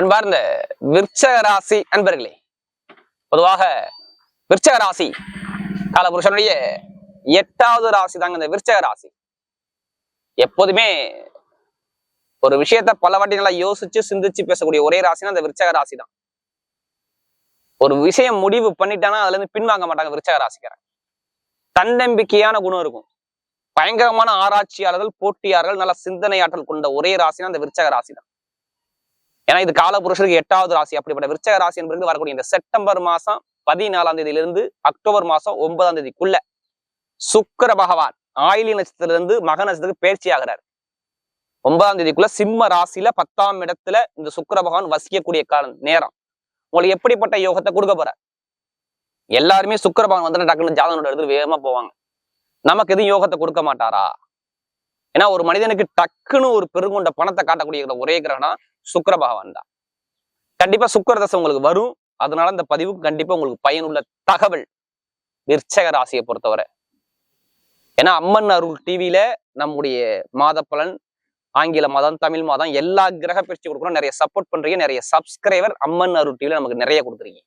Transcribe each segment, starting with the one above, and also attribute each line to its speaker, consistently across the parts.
Speaker 1: அன்பார்ந்த விருச்சக ராசி அன்பர்களே பொதுவாக விருச்சக ராசி காலபுருஷனுடைய எட்டாவது ராசி தாங்க இந்த விருச்சக ராசி எப்போதுமே ஒரு விஷயத்த பல வாட்டி நல்லா யோசிச்சு சிந்திச்சு பேசக்கூடிய ஒரே ராசினா அந்த விருச்சக ராசி தான். ஒரு விஷயம் முடிவு பண்ணிட்டானா அதுல இருந்து பின்வாங்க மாட்டாங்க விருச்சக ராசிக்காரன் தன்னம்பிக்கையான குணம் இருக்கும். பயங்கரமான ஆராய்ச்சியாளர்கள் போட்டியாளர்கள் நல்ல சிந்தனை ஆற்றல் கொண்ட ஒரே ராசினா அந்த விருச்சக ராசி தான். ஏன்னா இது காலபுருஷருக்கு எட்டாவது ராசி. அப்படிப்பட்ட விருச்சக ராசி என்பது வரக்கூடிய இந்த செப்டம்பர் மாசம் பதினாலாம் தேதியிலிருந்து அக்டோபர் மாசம் ஒன்பதாம் தேதிக்குள்ள சுக்கிர பகவான் ஆயிலி நட்சத்திரத்திலிருந்து மக நட்சத்திரத்துக்கு பயிற்சி ஆகிறார் ஒன்பதாம் தேதிக்குள்ள சிம்ம ராசியில பத்தாம் இடத்துல இந்த சுக்கர பகவான் வசிக்கக்கூடிய காலம் நேரம். உங்களுக்கு எப்படிப்பட்ட யோகத்தை கொடுக்க போற? எல்லாருமே சுக்கர பகவான் வந்து டக்குன்னு ஜாதகனோட எடுத்து வேகமா போவாங்க. நமக்கு எதுவும் யோகத்தை கொடுக்க மாட்டாரா? ஏன்னா ஒரு மனிதனுக்கு டக்குன்னு ஒரு பெருங்கொண்ட பணத்தை காட்டக்கூடிய ஒரே கிரகணம் சுக்கர பகவான் தான் கண்டிப்பா சுக்கர தசை உங்களுக்கு வரும். அதனால இந்த பதிவு கண்டிப்பா உங்களுக்கு பயனுள்ள தகவல் விற்சக ராசியை பொறுத்தவரை. ஏன்னா அம்மன் அருள் டிவியில நம்முடைய மாத பலன் ஆங்கில மாதம் தமிழ் மாதம் எல்லா கிரக பிரிச்சு கொடுக்குறோம் நிறைய சப்போர்ட் பண்றீங்க. நிறைய சப்ஸ்கிரைபர் அம்மன் அருள் டிவியில நமக்கு நிறைய கொடுத்துருக்கீங்க.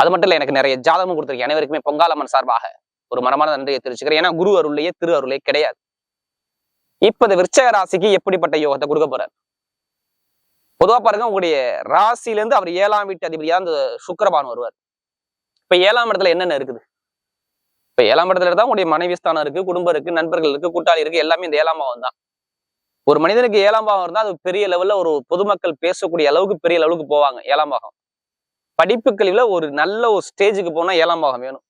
Speaker 1: அது மட்டும் இல்ல எனக்கு நிறைய ஜாதகமும் கொடுத்துருக்கீங்க. அனைவருக்குமே பொங்காலம்மன் சார்பாக ஒரு மனமான நன்றியை தெரிவிச்சுக்கிறேன். ஏன்னா குரு அருள்லையே திரு அருளே கிடையாது. இப்ப இந்த விருச்சக ராசிக்கு எப்படிப்பட்ட யோகத்தை கொடுக்க போறாரு? பொதுவா பாருங்க உங்களுடைய ராசியில இருந்து அவர் ஏழாம் வீட்டு அதிபதியா அந்த சுக்கிரபான் வருவார். இப்ப ஏழாம் இடத்துல என்னென்ன இருக்குது? இப்ப ஏழாம் இடத்துல தான் உங்களுடைய மனைவி ஸ்தானம் இருக்கு குடும்பம் இருக்கு நண்பர்கள் இருக்கு கூட்டாளி இருக்கு எல்லாமே இந்த ஏழாம் பாவம் தான். ஒரு மனிதனுக்கு ஏழாம் பாவம் இருந்தா அது பெரிய லெவல்ல ஒரு பொதுமக்கள் பேசக்கூடிய அளவுக்கு பெரிய லெவலுக்கு போவாங்க ஏழாம் பாகம் படிப்பு கல்வியில ஒரு நல்ல ஒரு ஸ்டேஜுக்கு போனா ஏழாம் பாகம் வேணும்.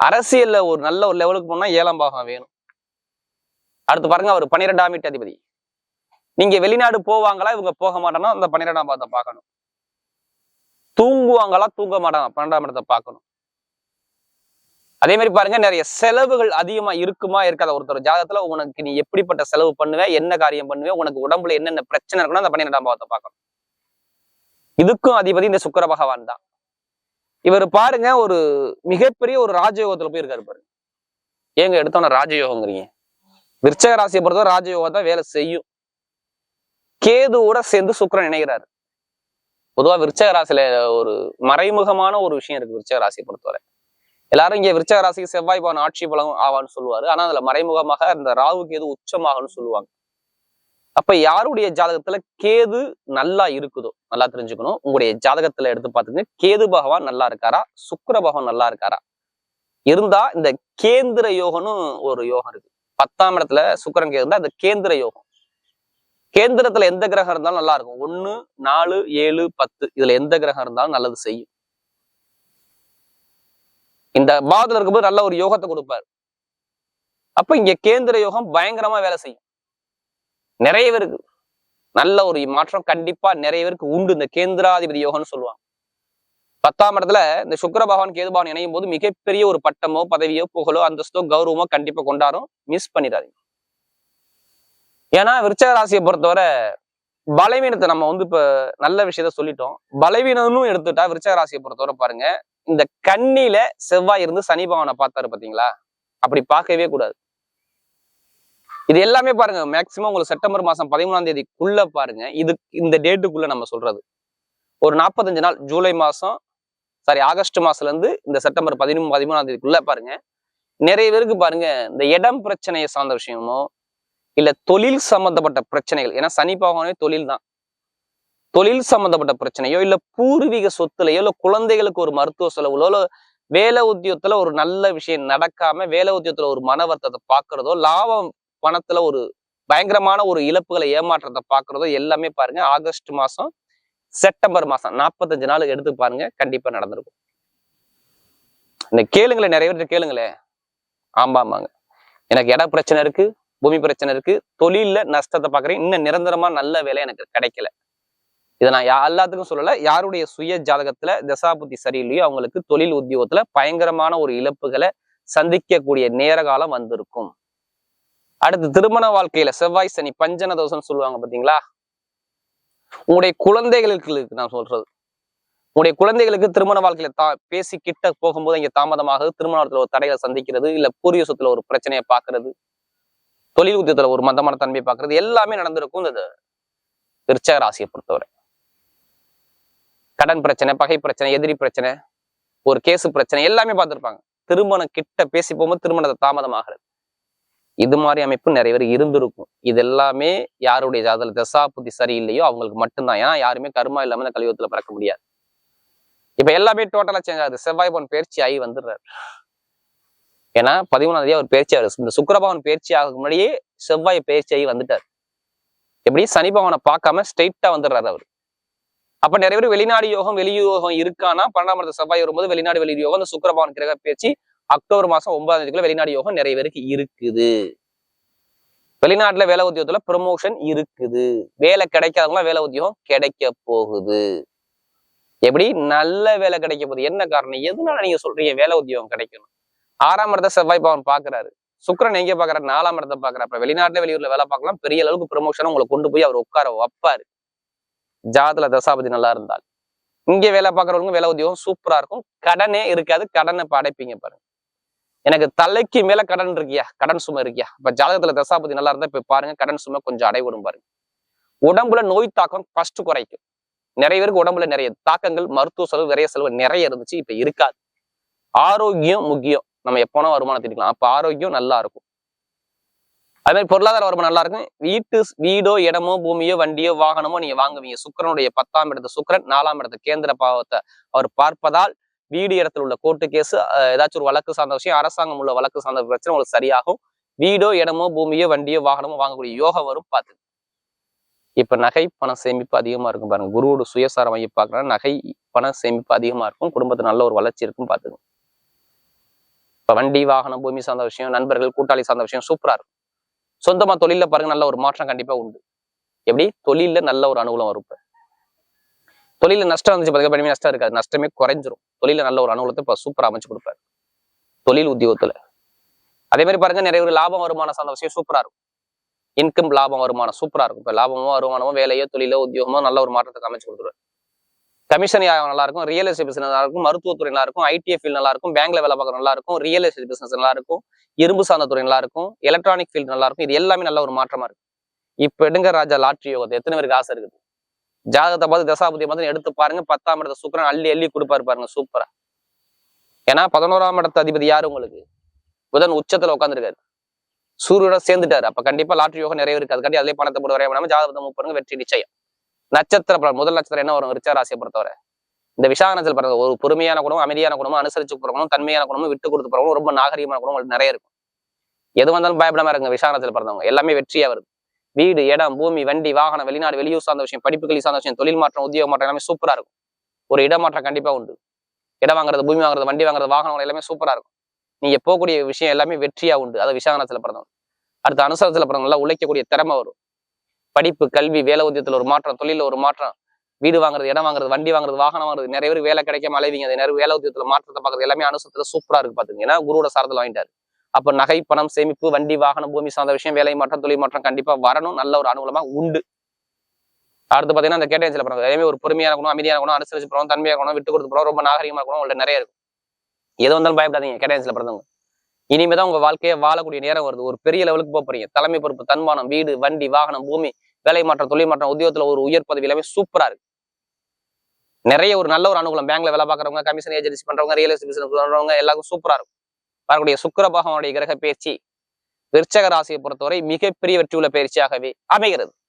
Speaker 1: அரசியல்ல ஒரு நல்ல ஒரு லெவலுக்கு போனா ஏழாம் பாகம் வேணும். அடுத்து பாருங்க அவர் பன்னிரெண்டாம் வீட்டு அதிபதி. நீங்க வெளிநாடு போவாங்களா இவங்க போக மாட்டானா அந்த பன்னிரெண்டாம் பாதத்தை பார்க்கணும். தூங்குவாங்களா தூங்க மாட்டாங்க பன்னெண்டாம் இடத்தை பார்க்கணும். அதே மாதிரி பாருங்க நிறைய செலவுகள் அதிகமா இருக்குமா இருக்காத. ஒருத்தர் ஜாதகத்துல உனக்கு நீ எப்படிப்பட்ட செலவு பண்ணுவ என்ன காரியம் பண்ணுவ உனக்கு உடம்புல என்னென்ன பிரச்சனை இருக்குன்னு அந்த பன்னிரெண்டாம் பாவத்தை பார்க்கணும். இதுக்கும் அதிபதி இந்த சுக்கர பகவான் தான். இவர் பாருங்க ஒரு மிகப்பெரிய ஒரு ராஜயோகத்துல போய் இருக்காரு பாருங்க. ஏங்க எடுத்தோன்னா ராஜயோகங்கிறீங்க. விருச்சக ராசியை பொறுத்தவரை ராஜயோகம் தான் வேலை செய்யும். கேதுவோட சேர்ந்து சுக்கரன் இணைகிறாரு. பொதுவா விருச்சக ராசியில ஒரு மறைமுகமான ஒரு விஷயம் இருக்கு விருச்சக ராசியை பொறுத்தவரை. எல்லாரும் இங்க விருச்சக ராசிக்கு செவ்வாய் பவன் ஆட்சி பலம் ஆவான்னு சொல்லுவாரு. ஆனா அதுல மறைமுகமாக இந்த ராகு கேது உச்சமாகன்னு சொல்லுவாங்க. அப்ப யாருடைய ஜாதகத்துல கேது நல்லா இருக்குதோ நல்லா தெரிஞ்சுக்கணும். உங்களுடைய ஜாதகத்துல எடுத்து பாத்துங்க கேது பகவான் நல்லா இருக்காரா? சுக்கர பகவான் நல்லா இருக்காரா? இருந்தா இந்த கேந்திர யோகம்னு ஒரு யோகம் இருக்கு. பத்தாம் இடத்துல சுக்கரன் கேது இருந்தா அந்த கேந்திர யோகம். கேந்திரத்துல எந்த கிரகம் இருந்தாலும் நல்லா இருக்கும். ஒண்ணு நாலு ஏழு பத்து. இதுல எந்த கிரகம் இருந்தாலும் நல்லது செய்யும். இந்த பாதத்துல இருக்கும்போது நல்ல ஒரு யோகத்தை கொடுப்பாரு. அப்ப இங்க கேந்திர யோகம் பயங்கரமா வேலை செய்யும். நிறைய பேருக்கு நல்ல ஒரு மாற்றம் கண்டிப்பா நிறைய பேருக்கு உண்டு. இந்த கேந்திராதிபதி யோகம்னு சொல்லுவாங்க. பத்தாம் இடத்துல இந்த சுக்கர பகவான் கேது பகவான் இணையும் போது மிகப்பெரிய ஒரு பட்டமோ பதவியோ புகழோ அந்தஸ்தோ கௌரவமோ கண்டிப்பா கொண்டாடும் மிஸ் பண்ணிடாதீங்க. ஏன்னா விருச்சக ராசியை பொறுத்தவரை பலவீனத்தை நம்ம வந்து இப்ப நல்ல விஷயத்த சொல்லிட்டோம். பலவீனம்னு எடுத்துட்டா விருச்சக ராசியை பொறுத்தவரை பாருங்க இந்த கண்ணில செவ்வாய் இருந்து சனி பகவானை பார்த்தாரு பாத்தீங்களா? அப்படி பார்க்கவே கூடாது. இது எல்லாமே பாருங்க மேக்சிமம் உங்களுக்கு செப்டம்பர் மாசம் பதிமூணாம் தேதிக்குள்ள பாருங்க இது இந்த டேட்டுக்குள்ள நம்ம சொல்றது. ஒரு நாற்பத்தஞ்சு நாள் ஜூலை மாசம் சாரி ஆகஸ்ட் மாசத்துல இருந்து இந்த செப்டம்பர் பதினொன்று பதிமூணாம் தேதிக்குள்ள பாருங்க. நிறைய பேருக்கு பாருங்க இந்த இடம் பிரச்சனையை சார்ந்த விஷயமோ இல்ல தொழில் சம்பந்தப்பட்ட பிரச்சனைகள். ஏன்னா சனி பகவானே தொழில் தான் தொழில் சம்பந்தப்பட்ட பிரச்சனையோ இல்ல பூர்வீக சொத்துலையோ இல்ல குழந்தைகளுக்கு ஒரு மருத்துவ செலவுலோ இல்ல வேலை உத்தியோகத்துல ஒரு நல்ல விஷயம் நடக்காம வேலை உத்தியோகத்துல ஒரு மன வருத்தத்தை பாக்குறதோ லாபம் பணத்துல ஒரு பயங்கரமான ஒரு இழப்புகளை ஏமாற்றத்தை பாக்குறதோ எல்லாமே பாருங்க. ஆகஸ்ட் மாசம் செப்டம்பர் மாசம் நாற்பத்தஞ்சு நாள் எடுத்து பாருங்க. கண்டிப்பா நடந்திருக்கும். இந்த கேளுங்களேன் நிறைய பேர் கேளுங்களேன் ஆமா ஆமாங்க. எனக்கு இட பிரச்சனை இருக்கு. பூமி பிரச்சனை இருக்கு. தொழில்ல நஷ்டத்தை பாக்குறேன் இன்னும் நிரந்தரமா நல்ல வேலை எனக்கு கிடைக்கல. இதை நான் எல்லாத்துக்கும் சொல்லல. யாருடைய சுய ஜாதகத்துல தசாபுத்தி சரியில்லையோ அவங்களுக்கு தொழில் உத்தியோகத்துல பயங்கரமான ஒரு இழப்புகளை சந்திக்கக்கூடிய நேர காலம் வந்திருக்கும். அடுத்து திருமண வாழ்க்கையில செவ்வாய் சனி பஞ்சன தோஷம்னு சொல்லுவாங்க பாத்தீங்களா? உங்களுடைய குழந்தைகளுக்கு நான் சொல்றது. உங்களுடைய குழந்தைகளுக்கு திருமண வாழ்க்கையில தா பேசி கிட்ட போகும்போது இங்க தாமதமாக திருமணத்துல ஒரு தடைகளை சந்திக்கிறது இல்ல பூர்வீக சொத்துல ஒரு பிரச்சனையை பாக்குறது தொழில் உத்தியத்துல ஒரு மந்தமான தன்மை பார்க்கறது எல்லாமே நடந்திருக்கும் இந்த விருச்சக ராசியை பொறுத்தவரை. கடன் பிரச்சனை பகை பிரச்சனை எதிரி பிரச்சனை ஒரு கேசு பிரச்சனை எல்லாமே பார்த்துருப்பாங்க. திருமணம் கிட்ட பேசி போகும்போது திருமணத்தை தாமதமாகிறது. இது மாதிரி அமைப்பு நிறைய பேர் இருந்திருக்கும். இது எல்லாமே யாருடைய ஜாதல தசா புத்தி சரியில்லையோ அவங்களுக்கு மட்டும்தான். ஏன்னா யாருமே கருமா இல்லாம இந்த கலியுகத்துல பிறக்க முடியாது. இப்ப எல்லாமே டோட்டலா சேஞ்ச் ஆகுது. செவ்வாய் பொன் பயிற்சி ஆகி வந்துடுறாரு. ஏன்னா பதிமூணாம் தேதி அவர் பயிற்சி இந்த சுக்கிரபவன் பயிற்சி ஆக முன்னாடியே செவ்வாய் பயிற்சி வந்துட்டார். எப்படி? சனி பவனை பார்க்காம ஸ்ட்ரெயிட்டா வந்துடுறாரு அவர். அப்ப நிறைய பேர் வெளிநாடு யோகம் வெளியூகம் இருக்கானா பன்னெண்டாம் இடத்து செவ்வாய் வரும்போது வெளிநாடு வெளியூர் யோகம் இந்த சுக்கிரபவன் கிரக பயிற்சி அக்டோபர் மாசம் ஒன்பதாம் தேதிக்குள்ள வெளிநாடு யோகம் நிறைய பேருக்கு இருக்குது. வெளிநாட்டுல வேலை உத்தியோகத்துல ப்ரமோஷன் இருக்குது. வேலை கிடைக்காதவங்க வேலை உத்தியோகம் கிடைக்க போகுது. எப்படி? நல்ல வேலை கிடைக்க போகுது. என்ன காரணம்? எதுனால நீங்க சொல்றீங்க வேலை உத்தியோகம் கிடைக்கணும்? ஆறாம் இடத்த செவ்வாய் பவன் பாக்குறாரு சுக்கிரன் எங்க பாக்குறாரு நாலாம் இடத்த பாக்குறாரு அப்ப வெளிநாட்டுல வெளியூர்ல வேலை பார்க்கலாம். பெரிய அளவுக்கு ப்ரொமோஷன் உங்களை கொண்டு போய் அவர் உட்கார வைப்பாரு. ஜாதல தசாபதி நல்லா இருந்தால். இங்க வேலை பார்க்கறவங்க வேலை உத்தியோகம் சூப்பரா இருக்கும். கடனே இருக்காது. கடனை இப்ப அடைப்பீங்க பாருங்க. எனக்கு தலைக்கு மேல கடன் இருக்கியா? கடன் சுமை இருக்கியா? இப்ப ஜாதகத்துல தசாபதி நல்லா இருந்தா இப்ப பாருங்க. கடன் சுமை கொஞ்சம் அடைவிடும் பாருங்க. உடம்புல நோய் தாக்கம் ஃபர்ஸ்ட் குறைக்கும். நிறைய பேருக்கு உடம்புல நிறைய தாக்கங்கள் மருத்துவ செலவு நிறைய செலவு நிறைய இருந்துச்சு. இப்ப இருக்காது. ஆரோக்கியம் முக்கியம். நம்ம எப்போனா வருமானம் திட்டிக்கலாம். அப்ப ஆரோக்கியம் நல்லா இருக்கும். அதே மாதிரி பொருளாதார வருமானம் நல்லா இருக்கும். வீட்டு வீடோ இடமோ பூமியோ வண்டியோ வாகனமோ நீங்க வாங்குவீங்க. சுக்கரனுடைய பத்தாம் இடத்து சுக்கிரன் நாலாம் இடத்து கேந்திர பாவத்தை அவர் பார்ப்பதால் வீடு இடத்துல உள்ள கோர்ட்டு கேஸ் ஏதாச்சும் ஒரு வழக்கு சார்ந்த விஷயம் அரசாங்கம் உள்ள வழக்கு சார்ந்த பிரச்சனை உங்களுக்கு சரியாகும். வீடோ இடமோ பூமியோ வண்டியோ வாகனமோ வாங்கக்கூடிய யோகம் வரும் பார்த்து. இப்ப நகை பண சேமிப்பு அதிகமா இருக்கும் பாருங்க. குருவோட சுயசாரம் மையம் பார்க்கறா நகை பண சேமிப்பு அதிகமா இருக்கும். குடும்பத்துல நல்ல ஒரு வளர்ச்சி இருக்கும் பாத்துக்கோங்க இப்ப வண்டி வாகனம் பூமி சார்ந்த விஷயம் நண்பர்கள் கூட்டாளி சார்ந்த விஷயம் சூப்பராக இருக்கும். சொந்தமா தொழில பாருங்க நல்ல ஒரு மாற்றம் கண்டிப்பா உண்டு. எப்படி? தொழில்ல நல்ல ஒரு அனுகூலம் வரும் இப்ப. தொழில நஷ்டம் வந்துச்சு பாத்தீங்கன்னா நஷ்டம் இருக்காது. நஷ்டமே குறைஞ்சிரும். தொழில நல்ல ஒரு அனுகூலத்தை இப்ப சூப்பரா அமைச்சு கொடுப்பாரு. தொழில் உத்தியோகத்துல. அதே மாதிரி பாருங்க நிறைய ஒரு லாபம் வருமானம் சார்ந்த விஷயம் சூப்பரா இருக்கும். இன்கம் லாபம் வருமானம் சூப்பரா இருக்கும். இப்ப லாபமோ வருமானமோ வேலையோ தொழிலோ உத்தியோகமோ நல்ல ஒரு மாற்றத்துக்கு அமைச்சு கொடுத்துருவாரு. கமிஷன் நல்லா இருக்கும் ரியல் எஸ்டேட் பிசினஸ் நல்லா இருக்கும் மருத்துவத்துறை நல்லா இருக்கும் ஐடி ஃபீல்டு நல்லா இருக்கும் பேங்க்ல வேலை பார்க்கற நல்லா இருக்கும் ரியல் எஸ்டேட் பிசினஸ் நல்லா இருக்கும் இரும்பு சார்ந்த துறை நல்லா இருக்கும் எலக்ட்ரானிக் ஃபீல்ட் நல்லா இருக்கும் இது எல்லாமே நல்ல ஒரு மாற்றமா இருக்கு. இப்ப எடுங்க ராஜா லாட்ரி யோகத்தை எத்தனை பேருக்கு ஆசை இருக்குது? ஜாதகத்தை பார்த்து தசாபதியை பார்த்து எடுத்து பாருங்க பத்தாம் இடத்த சுக்கரன் அள்ளி அள்ளி கொடுப்பாரு பாருங்க சூப்பரா ஏன்னா பதினோராம் இடத்த அதிபதி யாரு உங்களுக்கு? புதன் உச்சத்துல உட்காந்துருக்காரு சூரியோட சேர்ந்துட்டாரு அப்ப கண்டிப்பா லாட்ரி யோகம் நிறைய இருக்காது அதுக்காண்டி அதிலே பணத்தை போட்டு வரைய வேணாம ஜாதகத்தை மூப்பாருங்க வெற்றி நிச்சயம். நட்சத்திர பலன் முதல் நட்சத்திரம் என்ன வரும்? விருச்ச ராசியை பொறுத்தவரை. இந்த விசாகனத்தில் பிறந்த ஒரு பொறுமையான குணம் அமைதியான குணமும் அனுசரிச்சு போறவங்களும் தன்மையான குணமும் விட்டு கொடுத்து போறவங்களும் ரொம்ப நாகரிகமான குணம் உங்களுக்கு நிறைய இருக்கும். எது வந்தாலும் பயப்படாம இருங்க விசாகனத்தில் பிறந்தவங்க. எல்லாமே வெற்றியா வருது. வீடு இடம் பூமி வண்டி வாகனம் வெளிநாடு வெளியூர் சார்ந்த விஷயம் படிப்புகளில் சார்ந்த விஷயம் தொழில் மாற்றம் உத்தியோக மாற்றம் எல்லாமே சூப்பரா இருக்கும். ஒரு இடமாற்றம் கண்டிப்பா உண்டு. இடம் வாங்குறது பூமி வாங்குறது வண்டி வாங்குறது வாகனம் எல்லாமே சூப்பரா இருக்கும். நீங்க போகக்கூடிய விஷயம் எல்லாமே வெற்றியா உண்டு. அது விசாகனத்துல பிறந்தவங்க. அடுத்த அனுசரத்துல பிறந்தவங்க நல்லா உழைக்கக்கூடிய திறமை வரும். படிப்பு கல்வி வேலை உத்தியத்துல ஒரு மாற்றம் தொழில ஒரு மாற்றம் வீடு வாங்குறது இடம் வாங்குறது வண்டி வாங்குறது வாகனம் வாங்குறது நிறைய பேர் வேலை கிடைக்காம அலைவிங்க. அது நிறைய வேலை உத்தியத்துல மாற்றத்தை பார்க்கறது எல்லாமே அனுசரத்துல சூப்பரா இருக்கு பாத்துங்க. ஏன்னா குருவோட சாரத்தில் வாங்கிட்டாரு. அப்ப நகை பணம் சேமிப்பு வண்டி வாகனம் பூமி சார்ந்த விஷயம் வேலை மாற்றம் தொழில் மாற்றம் கண்டிப்பா வரணும். நல்ல ஒரு அனுகூலமா உண்டு. அடுத்து பாத்தீங்கன்னா அந்த கேட்டேஜ்ல பிறகு எல்லாமே ஒரு பொறுமையா இருக்கணும் அமைதியான இருக்கணும் அனுசரிச்சு போகணும் தன்மையான இருக்கணும் விட்டு கொடுத்து போறோம் ரொம்ப நாகரிகமா இருக்கணும் உங்கள்ட்ட நிறைய இருக்கும். எது வந்தாலும் பயப்படாதீங்க கேட்டேஜ்ல பிறந்தவங்க இனிமேதான் உங்க வாழ்க்கையை வாழக்கூடிய நேரம் வருது. ஒரு பெரிய லெவலுக்கு போக போறீங்க. தலைமை பொறுப்பு தன்மானம் வீடு வண்டி வாகனம் பூமி வேலை மாற்றம் தொழில் மாற்றம் உத்தியோகத்துல ஒரு உயர் பதவி எல்லாமே சூப்பரா இருக்கு. நிறைய ஒரு நல்ல ஒரு அனுகூலம். பேங்க்ல வேலை பார்க்குறவங்க கமிஷன் ஏஜென்சி பண்றவங்க ரியல் எஸ்டேட் பிசினஸ் பண்றவங்க எல்லாருக்கும் சூப்பரா இருக்கும். வரக்கூடிய சுக்கர பகவானுடைய கிரக பயிற்சி விருச்சக ராசியை பொறுத்தவரை மிகப்பெரிய வெற்றியுள்ள பயிற்சியாகவே அமைகிறது.